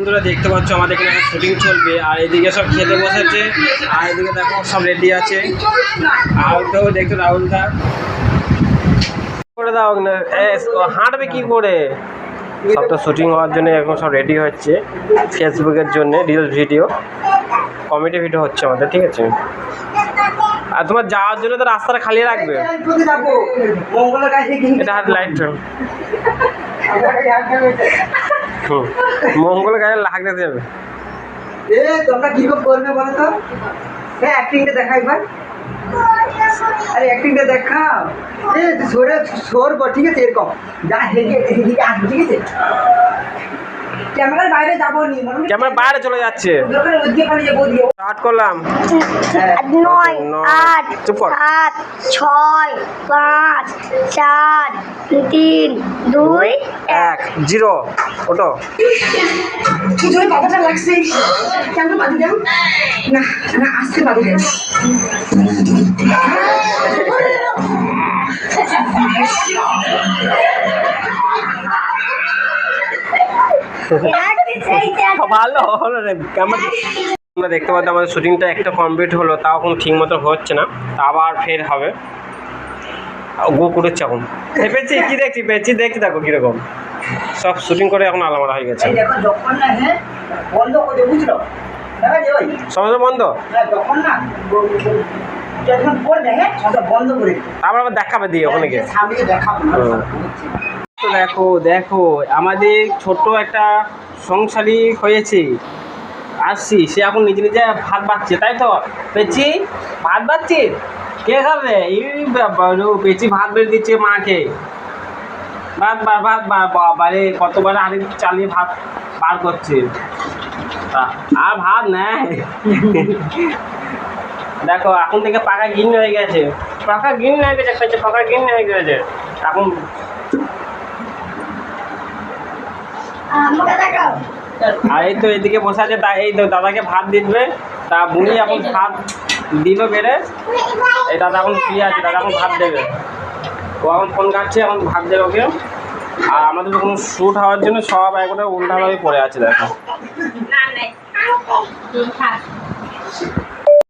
বন্ধুরা দেখতে পাচ্ছ আমাদের এখানে একটা শুটিং চলবে। আর এদিকে সব খেতে বসেছে। আর এদিকে দেখো সব রেডি আছে। আর তো দেখছ রাহুল দা। করে দাও না। হাঁটবে কি করে? সব তো শুটিং হওয়ার জন্য এখন সব রেডি হচ্ছে। ফেসবুকের জন্য রিলস ভিডিও কমেডি ভিডিও হচ্ছে আমাদের, ঠিক আছে? আর তোমার যাওয়ার জন্য তো রাস্তাটা খালি রাখবে। এটা হাত লাইট হুম। মঙ্গল গায়ে লাগ লাগতে যাবে এ, তোমরা কি করে করবে বলো তো? হ্যাঁ অ্যাক্টিংটা দেখাই ভাই আরে অ্যাক্টিংটা দেখাও। এ, সরে সর ব ঠিক আছে, এরকম। যা হেগে হেগে আসবে, ঠিক আছে? ক্যামেরার বাইরে যাব নি ক্যামেরা বাইরে চলে যাচ্ছে স্টার্ট করলাম। নয়। আট। সাত ছয় পাঁচ চার তিন দুই এক জিরো ওটো জোরে বাবাটা লাগছে বাদু দেন না না আসছে বাদু দেন ভালো হলো রে তোমরা দেখতে পাচ্ছ আমাদের শুটিংটা একটা কমপ্লিট হলো তাও এখন ঠিক মতো হচ্ছে না তা আবার ফের হবে। গো করেছে এখন। পেয়েছি কি দেখছি? পেয়েছি দেখছি দেখো কীরকম। সব শুটিং করে এখন আলামারা হয়ে গেছে। হ্যাঁ সমস্ত বন্ধ হ্যাঁ, পড়বে হ্যাঁ। তারপর আবার দেখাবে দিয়ে ওখানে গিয়ে। দেখাবো দেখো দেখো, আমাদের ছোট্ট একটা সংসারী হয়েছে। আসছি, সে এখন নিজে নিজে ভাত বাচ্ছে তাই তো? পেছি ভাত বাচ্ছি কে খাবে? এই পেছি ভাত বেড়ে দিচ্ছে মাকে। ভাত বার ভাত বার বাবারে কতবার আরে চালিয়ে ভাত বার করছে। আর ভাত নেয় দেখো, এখন থেকে পাকা গিন্নি হয়ে গেছে। পাকা গিন্নি হয়ে গেছে পাকা গিন্নি হয়ে গেছে। এখন আমাকে দেখাও আর এই তো এদিকে বসে আছে তা এই তো দাদাকে ভাত দিবে তা বুনি এখন ভাত দিল বেড়ে এই দাদা এখন ফ্রি আছে দাদা এখন ভাত দেবে ও এখন ফোন কাটছে এখন ভাত দেবে ওকে আর আমাদের তো কোনো শ্যুট হওয়ার জন্য সব একবারে উল্টাভাবে পড়ে আছে দেখো